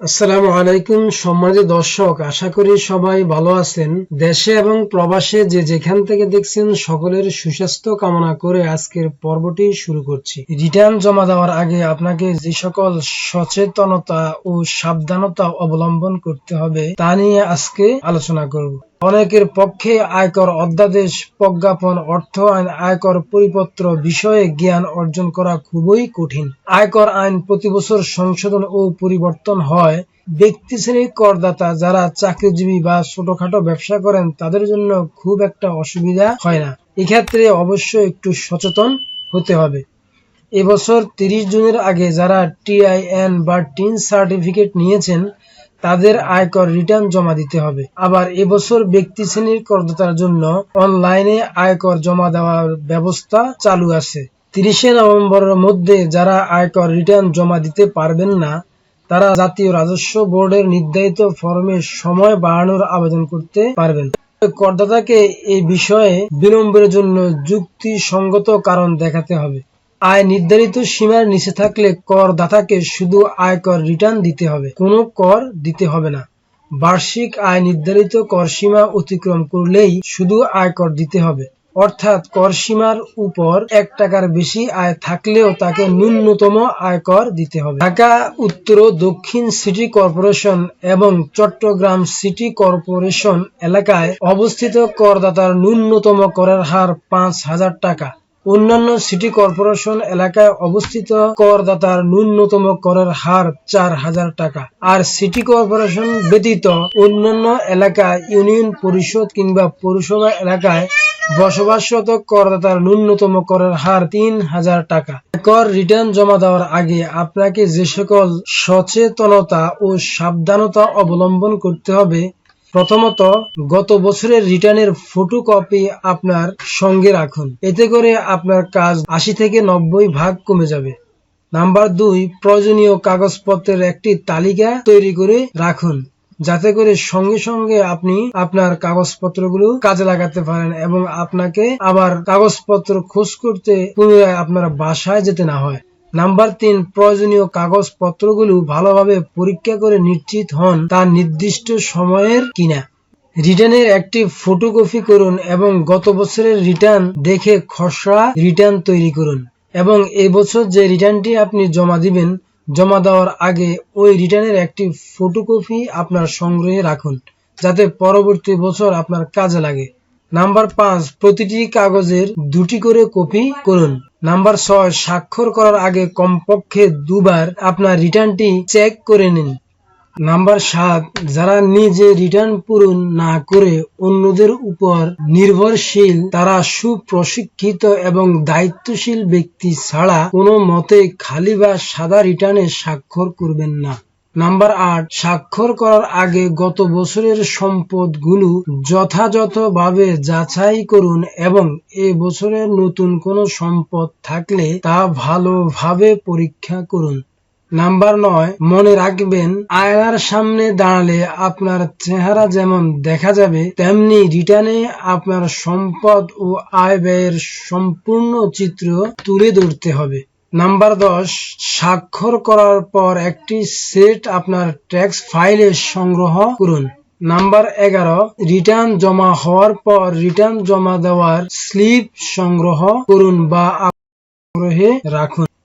আসসালামু আলাইকুম সম্মানিত দর্শক, আশা করি সবাই ভালো আছেন। দেশে এবং প্রবাসে যে যেখান থেকে দেখছেন সকলের সুস্বাস্থ্য কামনা করে আজকের পর্বটি শুরু করছি। রিটার্ন জমা দেওয়ার আগে আপনাকে যে সকল সচেতনতা ও সাবধানতা অবলম্বন করতে হবে তা নিয়ে আজকে আলোচনা করব। অনেকের পক্ষে আয়কর অধ্যাদেশ, প্রজ্ঞাপন, অর্থ আইন, আয়কর পরিপত্র বিষয়ে জ্ঞান অর্জন করা খুবই কঠিন। আয়কর আইন প্রতি বছর সংশোধন ও পরিবর্তন হয়। ব্যক্তি শ্রেণির করদাতা যারা চাকরিজীবী বা ছোটখাটো ব্যবসা করেন, তাদের জন্য খুব একটা অসুবিধা হয় না। এক্ষেত্রে অবশ্যই একটু সচেতন হতে হবে। এবছর তিরিশ জুনের আগে যারা টিআইএন বা টিন সার্টিফিকেট নিয়েছেন তাদের আয়কর রিটার্ন জমা দিতে হবে। আবার এবছর ব্যক্তি শ্রেণির করদাতার জন্য অনলাইনে আয়কর জমা দেওয়ার ব্যবস্থা চালু আছে। তিরিশে নভেম্বরের মধ্যে যারা আয়কর রিটার্ন জমা দিতে পারবেন না, তারা জাতীয় রাজস্ব বোর্ডের নির্ধারিত ফর্মে সময় বাড়ানোর আবেদন করতে পারবেন। করদাতাকে এই বিষয়ে বিলম্বের জন্য যুক্তিসঙ্গত কারণ দেখাতে হবে। আয় নির্ধারিত সীমার নিচে থাকলে করদাতাকে শুধু আয়কর রিটার্ন দিতে হবে, কোনো কর দিতে হবে না। বার্ষিক আয় নির্ধারিত কর সীমা অতিক্রম করলেই শুধু আয়কর দিতে হবে। অর্থাৎ কর সীমার উপর এক টাকার বেশি আয় থাকলেও তাকে ন্যূনতম আয়কর দিতে হবে। ঢাকা, উত্তর দক্ষিণ সিটি কর্পোরেশন এবং চট্টগ্রাম সিটি কর্পোরেশন এলাকায় অবস্থিত করদাতার ন্যূনতম করের হার পাঁচ হাজার টাকা। অন্যান্য সিটি কর্পোরেশন এলাকায় অবস্থিত করদাতার ন্যূনতম করের হার চার হাজার টাকা। আর সিটি কর্পোরেশন ব্যতীত অন্যান্য এলাকায় ইউনিয়ন পরিষদ কিংবা পৌরসভা এলাকায় বসবাসরত করদাতার ন্যূনতম করের হার তিন হাজার টাকা। কর রিটার্ন জমা দেওয়ার আগে আপনাকে যে সকল সচেতনতা ও সাবধানতা অবলম্বন করতে হবে প্রথমত, গত বছরের রিটার্নের ফটোকপি আপনার সঙ্গে রাখুন। এতে করে আপনার কাজ আশি থেকে নব্বই ভাগ কমে যাবে। নাম্বার দুই, প্রয়োজনীয় কাগজপত্রের একটি তালিকা তৈরি করে রাখুন, যাতে করে সঙ্গে সঙ্গে আপনি আপনার কাগজপত্রগুলো কাজে লাগাতে পারেন এবং আপনাকে আবার কাগজপত্র খোঁজ করতে পুনরায় আপনার বাসায় যেতে না হয়। নাম্বার তিন, প্রয়োজনীয় কাগজপত্রগুলো ভালোভাবে পরীক্ষা করে নিশ্চিত হন তা নির্দিষ্ট সময়ের কিনা। রিটার্নের একটি ফটোকপি করুন এবং গত বছরের রিটার্ন দেখে খসড়া রিটার্ন তৈরি করুন এবং এই বছর যে রিটার্নটি আপনি জমা দিবেন, জমা দেওয়ার আগে ওই রিটার্নের একটি ফটোকপি আপনার সংগ্রহে রাখুন, যাতে পরবর্তী বছর আপনার কাজে লাগে। নাম্বার পাঁচ, প্রতিটি কাগজের দুটি করে কপি করুন। নাম্বার ছয়, স্বাক্ষর করার আগে কমপক্ষে দুবার আপনার রিটার্নটি চেক করে নিন। নাম্বার সাত, যারা নিজে রিটার্ন পূরণ না করে অন্যদের উপর নির্ভরশীল, তারা সুপ্রশিক্ষিত এবং দায়িত্বশীল ব্যক্তি ছাড়া কোনো মতে খালি বা সাদা রিটার্নে স্বাক্ষর করবেন না। নাম্বার আট, স্বাক্ষর করার আগে গত বছরের সম্পদগুলো যথাযথভাবে যাচাই করুন এবং এ বছরের নতুন কোনো সম্পদ থাকলে তা ভালোভাবে পরীক্ষা করুন। নাম্বার নয়, মনে রাখবেন, আয়নার সামনে দাঁড়ালে আপনার চেহারা যেমন দেখা যাবে, তেমনি রিটার্নে আপনার সম্পদ ও আয় ব্যয়ের সম্পূর্ণ চিত্র তুলে ধরতে হবে। নাম্বার দশ, স্বাক্ষর করার পর একটি সেট আপনার ট্যাক্স ফাইলে সংগ্রহ করুন। নাম্বার এগারো, রিটার্ন জমা হওয়ার পর রিটার্ন জমা দেওয়ার স্লিপ সংগ্রহ করুন বা সংগ্রহে রাখুন।